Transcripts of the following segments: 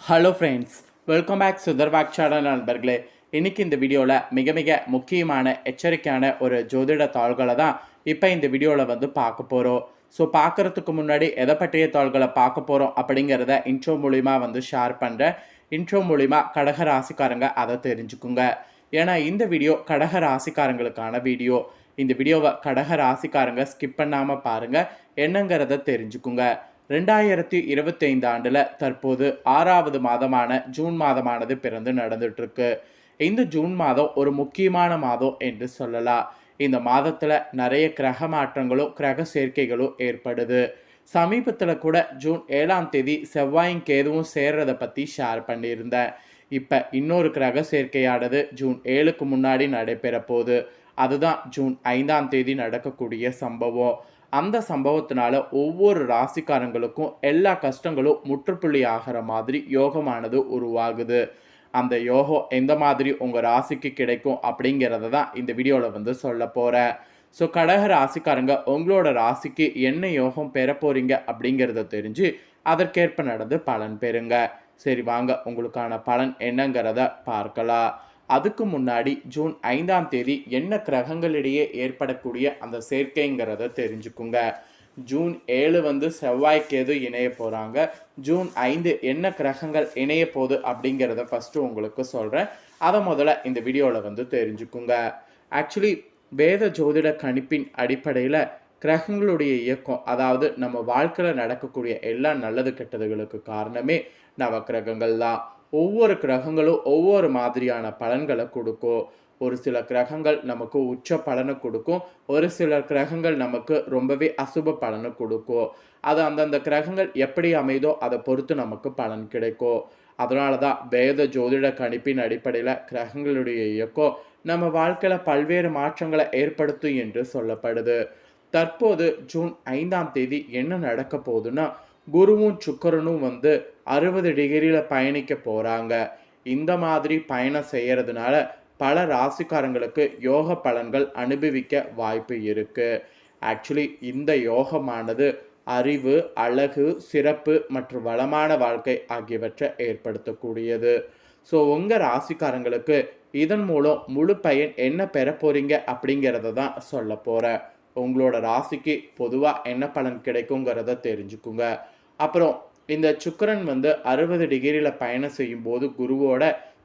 Hello friends welcome back சுதர்வாக் channel நண்பர்களே. இன்றைக்கி இந்த வீடியோவில் மிக மிக முக்கியமான எச்சரிக்கையான ஒரு ஜோதிட தாள்களை தான் இப்போ இந்த வீடியோவில் வந்து பார்க்க போகிறோம் ஸோ பார்க்குறதுக்கு முன்னாடி எதை பற்றிய தாள்களை பார்க்க போகிறோம் அப்படிங்கிறத இன்ட்ரோ மூலிமா வந்து ஷேர் பண்ணுறேன் இன்ட்ரோ மூலிமா கடக ராசிக்காரங்க அதை தெரிஞ்சுக்குங்க. ஏன்னா இந்த வீடியோ கடக ராசிக்காரங்களுக்கான வீடியோ. இந்த வீடியோவை கடக ராசிக்காரங்க ஸ்கிப் பண்ணாமல் பாருங்கள் என்னங்கிறத தெரிஞ்சுக்குங்க. ரெண்டாயிரத்தி இருபத்தைந்து ஆண்டில் தற்போது ஆறாவது மாதமான ஜூன் மாதமானது பிறந்து நடந்துட்டுருக்கு. இந்த ஜூன் மாதம் ஒரு முக்கியமான மாதம் என்று சொல்லலாம். இந்த மாதத்தில் நிறைய கிரக மாற்றங்களும் கிரக சேர்க்கைகளும் ஏற்படுது. சமீபத்தில் கூட ஜூன் ஏழாம் தேதி செவ்வாயும் கேதுவும் சேர்றதை பற்றி ஷேர் பண்ணியிருந்தேன். இப்போ இன்னொரு கிரக சேர்க்கையானது ஜூன் ஏழுக்கு முன்னாடி நடைபெற போகுது அதுதான் ஜூன் ஐந்தாம் தேதி நடக்கக்கூடிய சம்பவம். அந்த சம்பவத்தினால ஒவ்வொரு ராசிக்காரங்களுக்கும் எல்லா கஷ்டங்களும் முற்றுப்புள்ளி ஆகிற மாதிரி யோகமானது உருவாகுது. அந்த யோகம் எந்த மாதிரி உங்கள் ராசிக்கு கிடைக்கும் அப்படிங்கிறத தான் இந்த வீடியோவில் வந்து சொல்ல போகிறேன் ஸோ கடக ராசிக்காரங்க உங்களோட ராசிக்கு என்ன யோகம் பெற போகிறீங்க அப்படிங்கிறத தெரிஞ்சு அதற்கேற்ப நடந்து பலன் பெறுங்க. சரி வாங்க உங்களுக்கான பலன் என்னங்கிறத பார்க்கலாம். அதுக்கு முன்னாடி ஜூன் ஐந்தாம் தேதி என்ன கிரகங்களிடையே ஏற்படக்கூடிய அந்த சேர்க்கைங்கிறத தெரிஞ்சுக்குங்க. ஜூன் ஏழு வந்து செவ்வாய்க்கேது இணைய போகிறாங்க ஜூன் ஐந்து என்ன கிரகங்கள் இணைய போகுது அப்படிங்கிறத ஃபஸ்ட்டு உங்களுக்கு சொல்கிறேன் அதை முதல்ல இந்த வீடியோவில் வந்து தெரிஞ்சுக்குங்க. ஆக்சுவலி வேத ஜோதிட கணிப்பின் அடிப்படையில் கிரகங்களுடைய இயக்கம் அதாவது நம்ம வாழ்க்கையில் நடக்கக்கூடிய எல்லா நல்லது கெட்டதுகளுக்கு காரணமே நவக்கிரகங்கள் தான் ஒவ்வொரு கிரகங்களும் ஒவ்வொரு மாதிரியான பலன்களை கொடுக்கும். ஒரு சில கிரகங்கள் நமக்கு உச்ச பலனை கொடுக்கும். ஒரு சில கிரகங்கள் நமக்கு ரொம்பவே அசுப பலனை கொடுக்கும். அது அந்தந்த கிரகங்கள் எப்படி அமைதோ அதை பொறுத்து நமக்கு பலன் கிடைக்கும். அதனால தான் வேத ஜோதிட கணிப்பின் அடிப்படையில் கிரகங்களுடைய இயக்கம் நம்ம வாழ்க்கையில் பல்வேறு மாற்றங்களை ஏற்படுத்தும் என்று சொல்லப்படுது. தற்போது ஜூன் ஐந்தாம் தேதி என்ன நடக்க போகுதுன்னா குருவும் சுக்கரனும் வந்து அறுபது டிகிரியில் பயணிக்க போகிறாங்க இந்த மாதிரி பயணம் செய்கிறதுனால பல ராசிக்காரங்களுக்கு யோக பலன்கள் அனுபவிக்க வாய்ப்பு இருக்குது ஆக்சுவலி இந்த யோகமானது அறிவு அழகு சிறப்பு மற்றும் வளமான வாழ்க்கை ஆகியவற்றை ஏற்படுத்தக்கூடியது. ஸோ உங்கள் ராசிக்காரங்களுக்கு இதன் மூலம் முழு பயன் என்ன பெற போகிறீங்க அப்படிங்கிறத தான் சொல்ல போகிறேன் உங்களோட ராசிக்கு பொதுவாக என்ன பலன் கிடைக்குங்கிறத தெரிஞ்சுக்குங்க. அப்புறம் இந்த சுக்கரன் வந்து அறுபது டிகிரியில் பயணம் செய்யும்போது குருவோட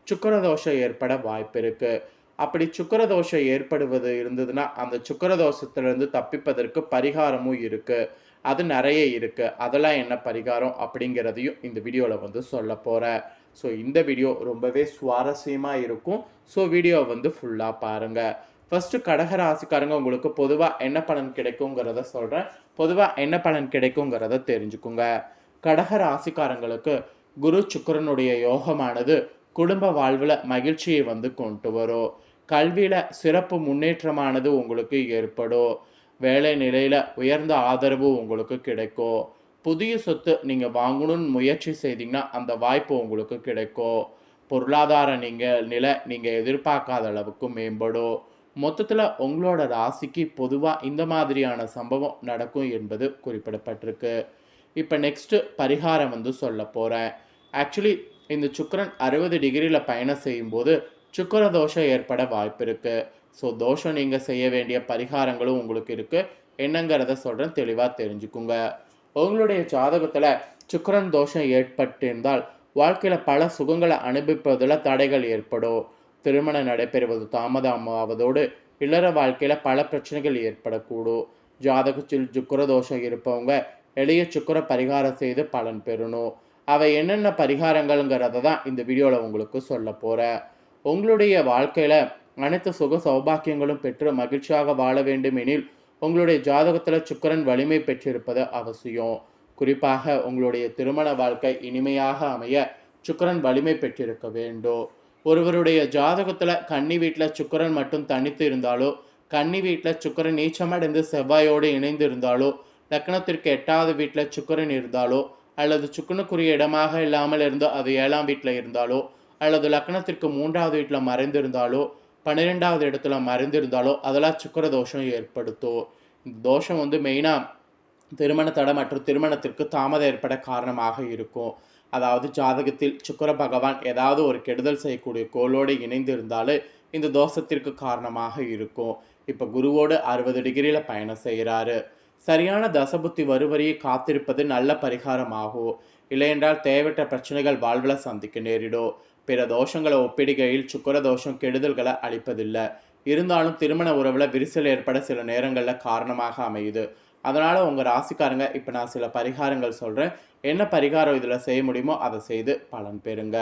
சுக்கரதோஷம் ஏற்பட வாய்ப்பு இருக்குது அப்படி சுக்கரதோஷம் ஏற்படுவது இருந்ததுன்னா அந்த சுக்கரதோஷத்திலிருந்து தப்பிப்பதற்கு பரிகாரமும் இருக்குது அது நிறைய இருக்குது அதெல்லாம் என்ன பரிகாரம் அப்படிங்கிறதையும் இந்த வீடியோவில் வந்து சொல்ல போகிறேன் ஸோ இந்த வீடியோ ரொம்பவே சுவாரஸ்யமாக இருக்கும். ஸோ வீடியோ வந்து ஃபுல்லாக பாருங்கள் ஃபர்ஸ்ட் கடகராசிக்காரங்க உங்களுக்கு பொதுவாக என்ன பலன் கிடைக்குங்கிறத சொல்கிறேன் பொதுவாக என்ன பலன் கிடைக்குங்கிறத தெரிஞ்சுக்குங்க. கடக ராசிக்காரங்களுக்கு குரு சுக்கரனுடைய யோகமானது குடும்ப வாழ்வில் மகிழ்ச்சியை வந்து கொண்டு வரும். கல்வியில் சிறப்பு முன்னேற்றமானது உங்களுக்கு ஏற்படும். வேலை நிலையில் உயர்ந்த ஆதரவு உங்களுக்கு கிடைக்கும். புதிய சொத்து நீங்கள் வாங்கணும்னு முயற்சி செய்தீங்கன்னா அந்த வாய்ப்பு உங்களுக்கு கிடைக்கும். பொருளாதார நீங்கள் நிலை நீங்கள் எதிர்பார்க்காத அளவுக்கு மேம்படும். மொத்தத்தில் உங்களோட ராசிக்கு பொதுவாக இந்த மாதிரியான சம்பவம் நடக்கும் என்பது குறிப்பிடப்பட்டிருக்கு. இப்போ நெக்ஸ்ட்டு பரிகாரம் வந்து சொல்ல போகிறேன் ஆக்சுவலி இந்த சுக்கரன் அறுபது டிகிரியில் பயணம் செய்யும்போது சுக்கர தோஷம் ஏற்பட வாய்ப்பு இருக்குது ஸோ தோஷம் நீங்கள் செய்ய வேண்டிய பரிகாரங்களும் உங்களுக்கு இருக்குது என்னங்கிறத சொல்கிறேன் தெளிவாக தெரிஞ்சுக்குங்க. உங்களுடைய ஜாதகத்தில் சுக்கரன் தோஷம் ஏற்பட்டிருந்தால் வாழ்க்கையில் பல சுகங்களை அனுபவிப்பதில் தடைகள் ஏற்படும். திருமணம் நடைபெறுவது தாமதமாவதோடு இல்லற வாழ்க்கையில் பல பிரச்சனைகள் ஏற்படக்கூடும். ஜாதகத்தில் சுக்கர தோஷம் இருப்பவங்க எளிய சுக்கர பரிகாரம் செய்து பலன் பெறணும். அவை என்னென்ன பரிகாரங்கள்ங்கிறத தான் இந்த வீடியோவில் உங்களுக்கு சொல்ல போகிறேன் உங்களுடைய வாழ்க்கையில் அனைத்து சுக சௌபாக்கியங்களும் பெற்று மகிழ்ச்சியாக வாழ வேண்டும் எனில் உங்களுடைய ஜாதகத்தில் சுக்கரன் வலிமை பெற்றிருப்பது அவசியம். குறிப்பாக உங்களுடைய திருமண வாழ்க்கை இனிமையாக அமைய சுக்கரன் வலிமை பெற்றிருக்க வேண்டும். ஒருவருடைய ஜாதகத்தில் கன்னி வீட்டில் சுக்கரன் மட்டும் தனித்து இருந்தாலோ கன்னி வீட்டில் சுக்கரன் நீச்சமடைந்து செவ்வாயோடு இணைந்து இருந்தாலோ லக்னத்திற்கு எட்டாவது வீட்டில் சுக்கரன் இருந்தாலோ அல்லது சுக்கனுக்குரிய இடமாக இல்லாமல் இருந்தோ அது ஏழாம் வீட்டில் இருந்தாலோ அல்லது லக்னத்திற்கு மூன்றாவது வீட்டில் மறைந்திருந்தாலோ பன்னிரெண்டாவது இடத்துல மறைந்திருந்தாலோ அதெல்லாம் சுக்கர தோஷம் ஏற்படுத்தும். இந்த தோஷம் வந்து மெயினாக திருமண தடை மற்றும் திருமணத்திற்கு தாமதம் ஏற்பட காரணமாக இருக்கும். அதாவது ஜாதகத்தில் சுக்கிர பகவான் ஏதாவது ஒரு கெடுதல் செய்யக்கூடிய கோளோடு இணைந்து இருந்தாலே இந்த தோஷத்திற்கு காரணமாக இருக்கும். இப்போ குருவோடு அறுபது டிகிரியில் பயணம் செய்கிறாரு. சரியான தசபுத்தி வருவரியை காத்திருப்பது நல்ல பரிகாரமாகும். இல்லையென்றால் தேவையற்ற பிரச்சனைகள் வாழ்வில் சந்திக்க நேரிடும். பிற தோஷங்களை ஒப்பிடுகையில் சுக்கர தோஷம் கெடுதல்களை அளிப்பதில்லை. இருந்தாலும் திருமண உறவில் விரிசல் ஏற்பட சில நேரங்களில் காரணமாக அமையுது. அதனால் உங்கள் ராசிக்காரங்க இப்போ நான் சில பரிகாரங்கள் சொல்கிறேன் என்ன பரிகாரம் இதில் செய்ய முடியுமோ அதை செய்து பலன் பெறுங்க.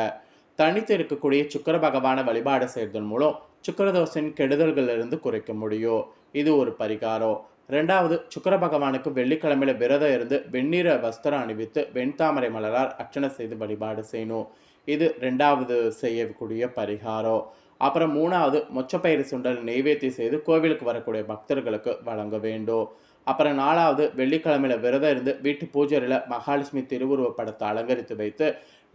தனித்து இருக்கக்கூடிய சுக்கர பகவானை வழிபாடு செய்வதன் மூலம் சுக்கரதோஷின் கெடுதல்களிலிருந்து குறைக்க முடியும். இது ஒரு பரிகாரம். ரெண்டாவது சுக்கர பகவானுக்கு வெள்ளிக்கிழமையில விரதம் இருந்து வெண்ணிற வஸ்திரம் அணிவித்து வெண்தாமரை மலரால் அர்ச்சனை செய்து வழிபாடு செய்யணும். இது ரெண்டாவது செய்யக்கூடிய பரிகாரம். அப்புறம் மூணாவது மொச்சப்பயிறு சுண்டல் நெய்வேத்தி செய்து கோவிலுக்கு வரக்கூடிய பக்தர்களுக்கு வழங்க வேண்டும். அப்புறம் நாலாவது வெள்ளிக்கிழமையில் விரதம் இருந்து வீட்டு பூஜையில் மகாலட்சுமி திருவுருவ படத்தை அலங்கரித்து வைத்து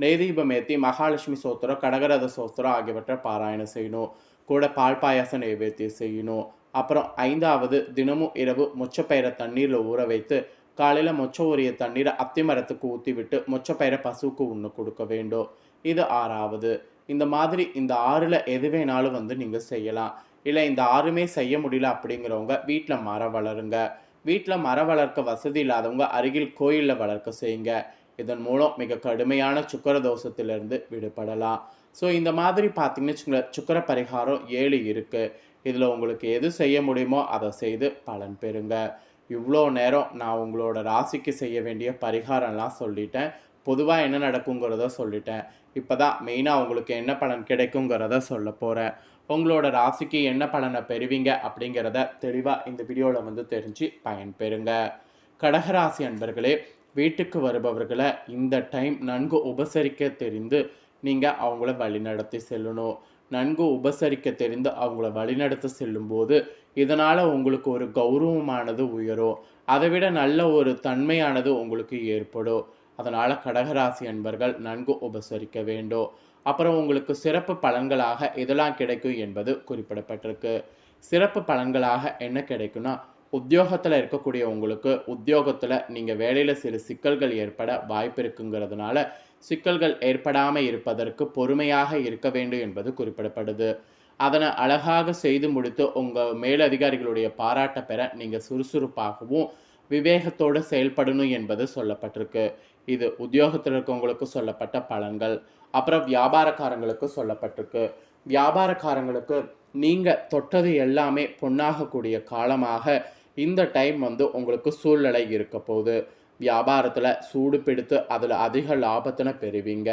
நெய்தீபம் ஏற்றி மகாலட்சுமி சோத்திரம் கடகரத சோத்திரம் ஆகியவற்றை பாராயணம் செய்யணும். கூட பால் பாயாசம் நைவேத்தியம் செய்யணும். அப்புறம் ஐந்தாவது தினமும் இரவு மொச்சப்பயிரை தண்ணீரில் ஊற வைத்து காலையில் மொச்ச ஊறிய தண்ணீரை அத்தி மரத்துக்கு ஊற்றி விட்டு மொச்சப்பயிரை பசுவுக்கு உண்ணு கொடுக்க வேண்டும். இது ஆறாவது. இந்த மாதிரி இந்த ஆறில் எது வேணாலும் வந்து நீங்கள் செய்யலாம். இல்லை இந்த ஆறுமே செய்ய முடியல அப்படிங்கிறவங்க வீட்டில் மரம் வளருங்க. வீட்டில் மரம் வளர்க்க வசதி இல்லாதவங்க அருகில் கோயிலில் வளர்க்க செய்யுங்க. இதன் மூலம் மிக கடுமையான சுக்கர தோஷத்திலிருந்து விடுபடலாம். ஸோ இந்த மாதிரி பார்த்தீங்கன்னு வச்சுங்களேன் சுக்கர பரிகாரம் ஏழு இருக்குது இதில் உங்களுக்கு எது செய்ய முடியுமோ அதை செய்து பலன் பெறுங்க. இவ்வளோ நேரம் நான் உங்களோட ராசிக்கு செய்ய வேண்டிய பரிகாரம்லாம் சொல்லிட்டேன். பொதுவாக என்ன நடக்குங்கிறத சொல்லிட்டேன். இப்போ தான் மெயினாக உங்களுக்கு என்ன பலன் கிடைக்குங்கிறத சொல்ல போகிறேன் உங்களோட ராசிக்கு என்ன பலனை பெறுவீங்க அப்படிங்கிறத தெளிவாக இந்த வீடியோவில் வந்து தெரிஞ்சு பயன்பெறுங்க. கடகராசி அன்பர்களே வீட்டுக்கு வருபவர்களை இந்த டைம் நன்கு உபசரிக்க தெரிந்து நீங்கள் அவங்கள வழிநடத்தி செல்லணும். நன்கு உபசரிக்க தெரிந்து அவங்கள வழிநடத்த செல்லும்போது இதனால் உங்களுக்கு ஒரு கௌரவமானது உயரும். அதை விட நல்ல ஒரு தன்மையானது உங்களுக்கு ஏற்படும். அதனால் கடகராசி அன்பர்கள் நன்கு உபசரிக்க வேண்டும் அப்புறம் உங்களுக்கு சிறப்பு பலன்களாக இதெல்லாம் கிடைக்கும் என்பது குறிப்பிடப்பட்டிருக்கு. சிறப்பு பலன்களாக என்ன கிடைக்கும்னா உத்தியோகத்தில் இருக்கக்கூடிய உங்களுக்கு உத்தியோகத்தில் நீங்கள் வேலையில் சில சிக்கல்கள் ஏற்பட வாய்ப்பு இருக்குங்கிறதுனால சிக்கல்கள் ஏற்படாமல் இருப்பதற்கு பொறுமையாக இருக்க வேண்டும் என்பது குறிப்பிடப்படுது. அதனை அழகாக செய்து முடித்து உங்கள் மேலதிகாரிகளுடைய பாராட்டை பெற நீங்கள் சுறுசுறுப்பாகவும் விவேகத்தோடு செயல்படணும் என்பது சொல்லப்பட்டிருக்கு. இது உத்தியோகத்தில் இருக்கவங்களுக்கு சொல்லப்பட்ட பலன்கள். அப்புறம் வியாபாரக்காரங்களுக்கு சொல்லப்பட்டிருக்கு. வியாபாரக்காரங்களுக்கு நீங்கள் தொட்டது எல்லாமே பொண்ணாகக்கூடிய காலமாக இந்த டைம் வந்து உங்களுக்கு சூழ்நிலை இருக்க போகுது. வியாபாரத்தில் சூடு பிடித்து அதில் அதிக லாபத்தினை பெறுவீங்க.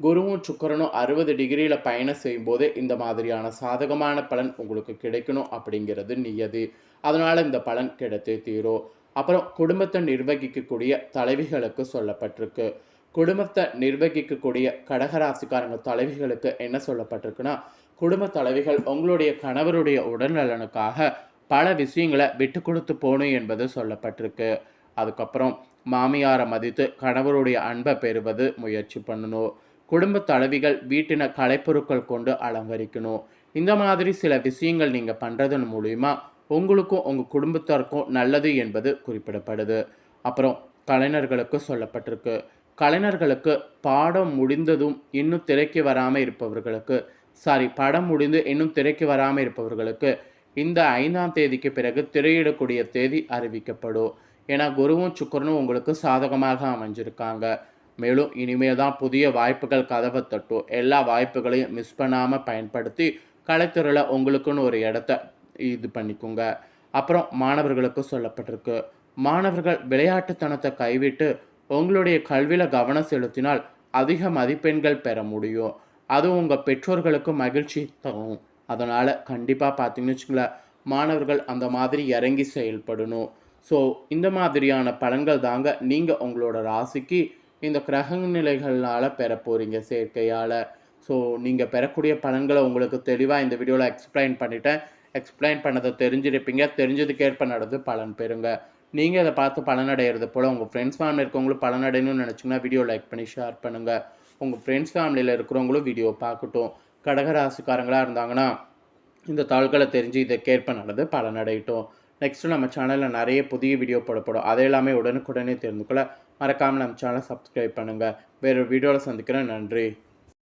குருவும் சுக்கரனும் அறுபது டிகிரியில் பயணம் செய்யும்போது இந்த மாதிரியான சாதகமான பலன் உங்களுக்கு கிடைக்கணும் அப்படிங்கிறது நியதி. அதனால் இந்த பலன் கிடைத்தே தீரும். அப்புறம் குடும்பத்தை நிர்வகிக்கக்கூடிய தலைவிகளுக்கு சொல்லப்பட்டிருக்கு. குடும்பத்தை நிர்வகிக்கக்கூடிய கடகராசிக்காரங்க தலைவிகளுக்கு என்ன சொல்லப்பட்டிருக்குன்னா குடும்ப தலைவிகள் உங்களுடைய கணவருடைய உடல்நலனுக்காக பல விஷயங்களை விட்டு கொடுத்து போகணும் என்பது சொல்லப்பட்டிருக்கு. அதுக்கப்புறம் மாமியாரை மதித்து கணவருடைய அன்பை பெறுவது முயற்சி பண்ணணும். குடும்ப தலைவிகள் வீட்டின கலைப்பொருட்கள் கொண்டு அலங்கரிக்கணும். இந்த மாதிரி சில விஷயங்கள் நீங்கள் பண்ணுறதன் மூலிமா உங்களுக்கும் உங்கள் குடும்பத்தாருக்கும் நல்லது என்பது குறிப்பிடப்படுது. அப்புறம் கலைஞர்களுக்கு சொல்லப்பட்டிருக்கு. கலைஞர்களுக்கு பாடம் முடிந்ததும் இன்னும் திரைக்கு வராமல் இருப்பவர்களுக்கு சாரி படம் முடிந்து இன்னும் திரைக்கு வராமல் இருப்பவர்களுக்கு இந்த ஐந்தாம் தேதிக்கு பிறகு திரையிடக்கூடிய தேதி அறிவிக்கப்படும். ஏன்னா குருவும் சுக்கரனும் உங்களுக்கு சாதகமாக அமைஞ்சிருக்காங்க. மேலும் இனிமேல் தான் புதிய வாய்ப்புகள் கதவை தட்டும். எல்லா வாய்ப்புகளையும் மிஸ் பண்ணாமல் பயன்படுத்தி கலைத்துறையில் உங்களுக்குன்னு ஒரு இடத்த இது பண்ணிக்கோங்க. அப்புறம் மாணவர்களுக்கு சொல்லப்பட்டிருக்கு. மாணவர்கள் விளையாட்டுத்தனத்தை கைவிட்டு உங்களுடைய கல்வியில் கவனம் செலுத்தினால் அதிக மதிப்பெண்கள் பெற முடியும். அது உங்கள் பெற்றோர்களுக்கு மகிழ்ச்சி தரும். அதனால் கண்டிப்பாக பார்த்தீங்கன்னு வச்சுங்களேன் மாணவர்கள் அந்த மாதிரி இறங்கி செயல்படணும். ஸோ இந்த மாதிரியான பலன்கள் தாங்க நீங்கள் உங்களோட ராசிக்கு இந்த கிரக நிலைகளால் பெற போகிறீங்க சேர்க்கையால். ஸோ நீங்கள் பெறக்கூடிய பலன்களை உங்களுக்கு தெளிவாக இந்த வீடியோவில் எக்ஸ்பிளைன் பண்ணிட்டேன். எக்ஸ்பிளைன் பண்ணதை தெரிஞ்சிருப்பீங்க. தெரிஞ்சதுக்கேற்ப நடந்து பலன் பெறுங்க. நீங்கள் அதை பார்த்து பலனடைகிறது போல் உங்கள் ஃப்ரெண்ட்ஸ் ஃபேமிலி இருக்கவங்களும் பலனடையணும்னு நினச்சிங்கன்னா வீடியோ லைக் பண்ணி ஷேர் பண்ணுங்கள் உங்கள் ஃப்ரெண்ட்ஸ் ஃபேமிலியில் இருக்கிறவங்களும் வீடியோ பார்க்கட்டும். கடகராசிக்காரங்களாக இருந்தாங்கன்னா இந்த தாள்களை தெரிஞ்சு இதற்கேற்ப நடந்து பலனடையட்டும் நெக்ஸ்ட்டு நம்ம சேனலில் நிறைய புதிய வீடியோ போடப்படும். அதை எல்லாமே உடனுக்குடனே தெரிந்துக்கொள்ள மறக்காமல் நம்ம சேனலை சப்ஸ்கிரைப் பண்ணுங்கள் வேறு வீடியோவில் சந்திக்கிறேன். நன்றி.